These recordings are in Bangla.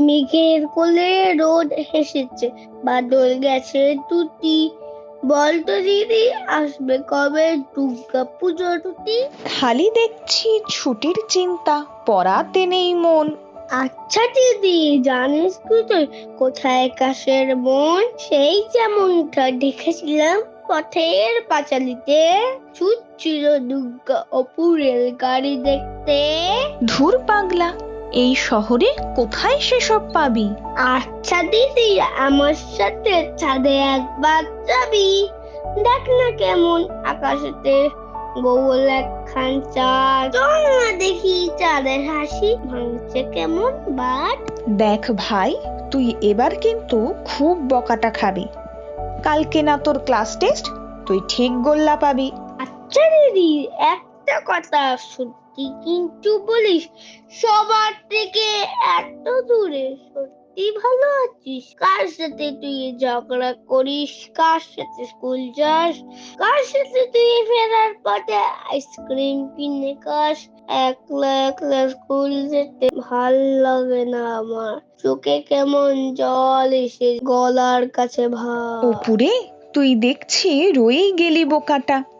মেঘের কোলে রোদ হেসেছে বাদল গেছে টুটি বলতো দিদি আসবে কবে দুর্গা পুজো টুটি খালি দেখছি ছুটির চিন্তা পড়াতে নেই মন। আচ্ছা দিদি জানিস তুই? কোথায় কাশের মন? সেই যেমনটা দেখেছিলাম পথের পাঁচালিতে। ছুটছিল দুর্গা অপুরের গাড়ি দেখতে। ধুর পাগলা এই শহরে কোথায় সেসব পাবি? আচ্ছা দিদি আমার সাথে ছাদে একবার যাবি। দেখ না কেমন আকাশেতে গোল একখান চাঁদ। চল না দেখি চাঁদের হাসি ভাঙছে কেমন বাট। দেখ ভাই তুই এবার কিন্তু খুব বকাটা খাবি। কালকে না তোর ক্লাস টেস্ট তুই ঠিক গোল্লা পাবি। আচ্ছা দিদি একটা কথা সত্যি কিন্তু বলিস? সবার থেকে এত দূরে সত্যি ভালো আছিস? কার সাথে তুই ঝগড়া করিস? কার সাথে স্কুল যাস? কার সাথে তুই ফেরার পথে আইসক্রিম কিনে খাস? একলা একলা স্কুল যেতে ভালো লাগে না আমার। চোখে কেমন জল এসে গলার কাছে ভাব। ওপুরে তুই দেখছি রয়েই গেলি বোকাটা।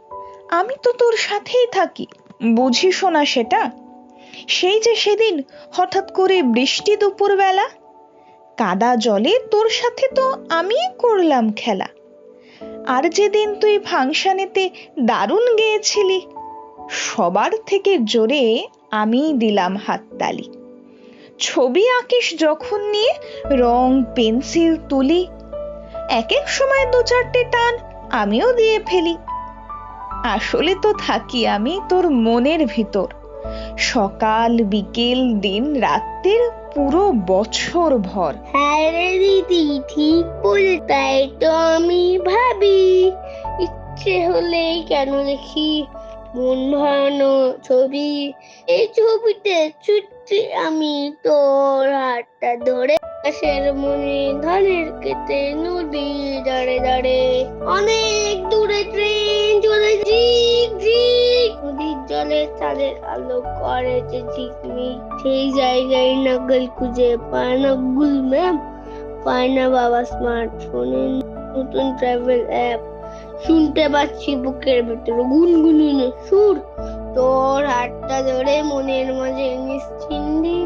আমি তো তোর সাথেই থাকি বুঝিস না সেটা? সেই যে সেদিন হঠাৎ করে বৃষ্টি দুপুরবেলা, কাদা জলে তোর সাথে তো আমিই করলাম খেলা। আর যেদিন তুই ফাংশনেতে দারুণ গেয়েছিলি, সবার থেকে জোরে আমিই দিলাম হাততালি। ছবি আঁকিস যখন নিয়ে রং, পেন্সিল তুলি এক এক সময় দু চারটে টান আমিও দিয়ে ফেলি। আসলে তো থাকি আমি তোর মনের ভিতর। সকাল, বিকেল, দিন, রাতের পুরো বছর ভর। হ্যাঁ দিদি, ঠিক বলে তাই তো আমি ভাবি। ইচ্ছে হলেই কেন দেখি মন ভরানো ছবি। এই ছবিতে ছুটছি আমি তোর হাতটা ধরে। আকাশের মনে ধানের কেটে নদী দাঁড়ে দাঁড়ে অনেক জলে চাঁদের আলো করেছে ঝিকমিক সেই জায়গায় নাগাল খুঁজে পায় না গুগল ম্যাপ, পায় না বাবা স্মার্টফোনে নতুন ট্রাভেল অ্যাপ শুনতে পাচ্ছি বুকের ভেতরে গুনগুনুনো সুর। তোর হাতটা ধরে মনের মাঝে নিশ্চিন্দি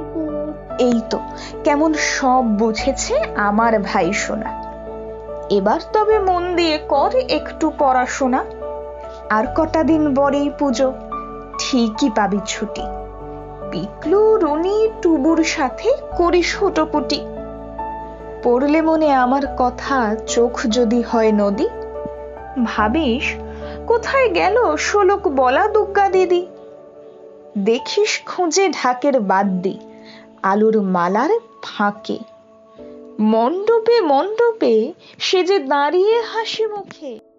এই তো, কেমন সব বুঝেছে আমার ভাই সোনা। এবার তবে মন দিয়ে কর একটু পড়াশোনা। আর কটা দিন পরেই পুজো? ঠিকই পাবি ছুটি। পিকলু রুনি টুবুর সাথে করিস হুটোপুটি পড়লে মনে আমার কথা, চোখ যদি হয় নদী। ভাবিস, কোথায় গেল শোলক বলা দুগ্গা দিদি? দেখিস খুঁজে ঢাকের বাদ্যি, আলুর মালার ফাঁকে। মণ্ডপে মণ্ডপে সে যে দাঁড়িয়ে হাসি মুখে।